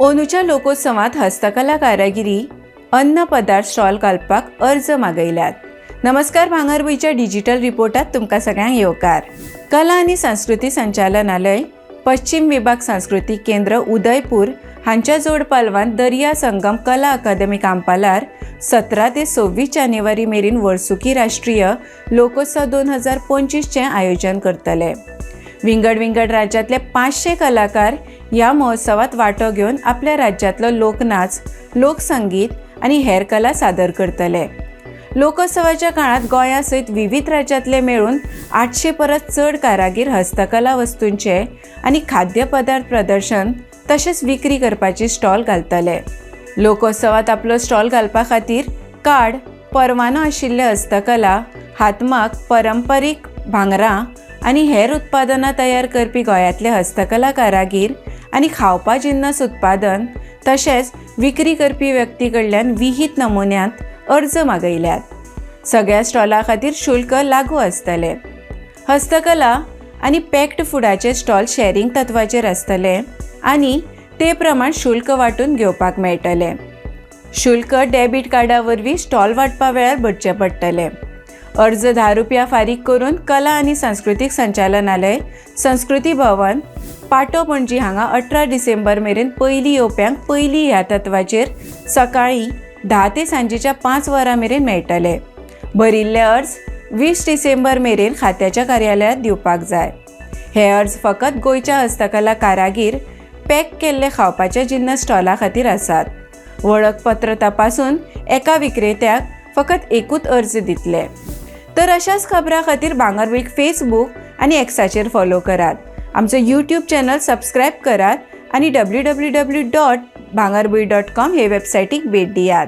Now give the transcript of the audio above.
ओनूच्या लोकोत्सवात हस्तकला कारागिरी अन्न पदार्थ स्टॉल घालपाक अर्ज मागयल्यात. नमस्कार भांगरभूंयच्या डिजिटल रिपोर्टात तुमकां सगळ्यांक येवकार. कला आनी संस्कृती संचालनालय पश्चिम विभाग सांस्कृतीक केंद्र उदयपूर हांच्या जोड पालवान दर्या संगम कला अकादमी कांपालार सतरा ते सव्वीस जानेवारी मेरेन वर्सुकी राष्ट्रीय लोकोत्सव दोन हजार पंचवीसचें आयोजन करतले. विंगड विंगड राज्यातले पाचशे कलाकार ह्या महोत्सवात वांटो घेवन आपल्या राज्यांतलो लोकनाच लोकसंगीत आनी हेर कला सादर करतले. लोकोत्सवाच्या काळात गोंया सयत विविध राज्यांतले मेळून आठशे परस चड कारागीर हस्तकला वस्तूंचे आनी खाद्य पदार्थ प्रदर्शन तशेंच विक्री करपाची स्टॉल घालतले. लोकोत्सवात आपलो स्टॉल घालपा खातीर कार्ड परवानो आशिल्ले हस्तकला हातमाग परंपरीक भांगरां आनी हेर उत्पादनां तयार करपी गोंयांतले हस्तकला कारागीर आनी खावपा जिन्नस उत्पादन तशेंच विक्री करपी व्यक्ती कडल्यान विहीत नमुन्यांत अर्ज मागयल्यात. सगळ्या स्टॉला खातीर शुल्क लागू आसतले हस्तकला आनी पॅक्ड फुडाचे स्टॉल शेअरिंग तत्वाचेर आसतले आनी ते प्रमाण शुल्क वांटून घेवपाक मेळटले. शुल्क डेबीट कार्डा वरवीं स्टॉल वांटपा वेळार भरचें पडटलें. अर्ज धा रुपया फारीक करून कला आनी सांस्कृतीक संचालनालय संस्कृती भवन पाटो पणजी हांगा अठरा डिसेंबर मेरेन पयलीं येवप्यांक पयलीं ह्या तत्वाचेर सकाळीं धा ते सांजेच्या पांच वरां मेरेन मेळटले. भरिल्ले अर्ज वीस डिसेंबर मेरेन खात्याच्या कार्यालयांत दिवपाक जाय. हे अर्ज फकत गोंयच्या हस्तकला कारागीर पॅक केल्ले खावपाचे जिन्नस स्टॉला खातीर आसात. वळखपत्र तपासून एका विक्रेत्याक फकत एकूच अर्ज दितले. तर अशाच खबरां खातीर भांगरवीक फेसबूक आनी एक्साचेर फॉलो करात. आमचो यूट्यूब चॅनल सबस्क्रायब करात आनी W W W dot Bhangarbhuin dot com हे वेबसायटीक भेट दियात.